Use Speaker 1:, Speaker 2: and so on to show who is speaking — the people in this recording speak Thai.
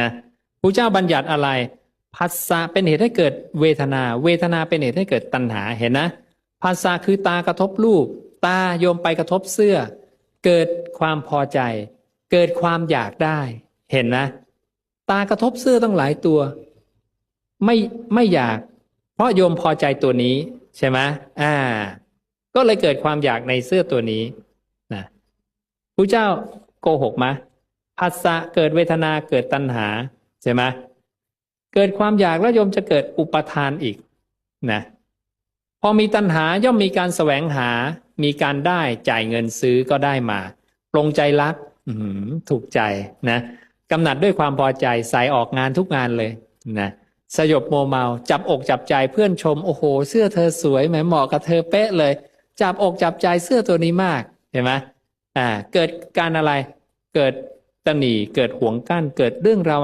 Speaker 1: นะพระเจ้าบัญญัติอะไรผัสสะเป็นเหตุให้เกิดเวทนา เวทนาเป็นเหตุให้เกิดตัณหาเห็นนะผัสสะคือตากระทบรูป ตาโยมไปกระทบเสื้อ เกิดความพอใจ เกิดความอยากได้ เห็นนะ ตากระทบเสื้อต้องหลายตัว ไม่ไม่อยาก เพราะโยมพอใจตัวนี้ ใช่ไหมอ่า ก็เลยเกิดความอยากในเสื้อตัวนี้นะพระเจ้าโกหกไหม ผัสสะเกิดเวทนาเกิดตัณหาใช่ไหมเกิดความอยากแล้วโยมจะเกิดอุปทานอีกนะพอมีตัณหาย่อมมีการแสวงหา มีการได้จ่ายเงินซื้อก็ได้มาปรงใจรักถูกใจนะกำหนัดด้วยความพอใจใส่ออกงานทุกงานเลยนะสยบโมเมา จับอกจับใจเพื่อนชม โอ้โห เสื้อเธอสวยแหมเหมาะกับเธอเป๊ะเลย จับอกจับใจเสื้อตัวนี้มากเห็นไหมอ่า เกิดการอะไร เกิด ตนีเกิดห่วงกั้นเกิดเรื่องราว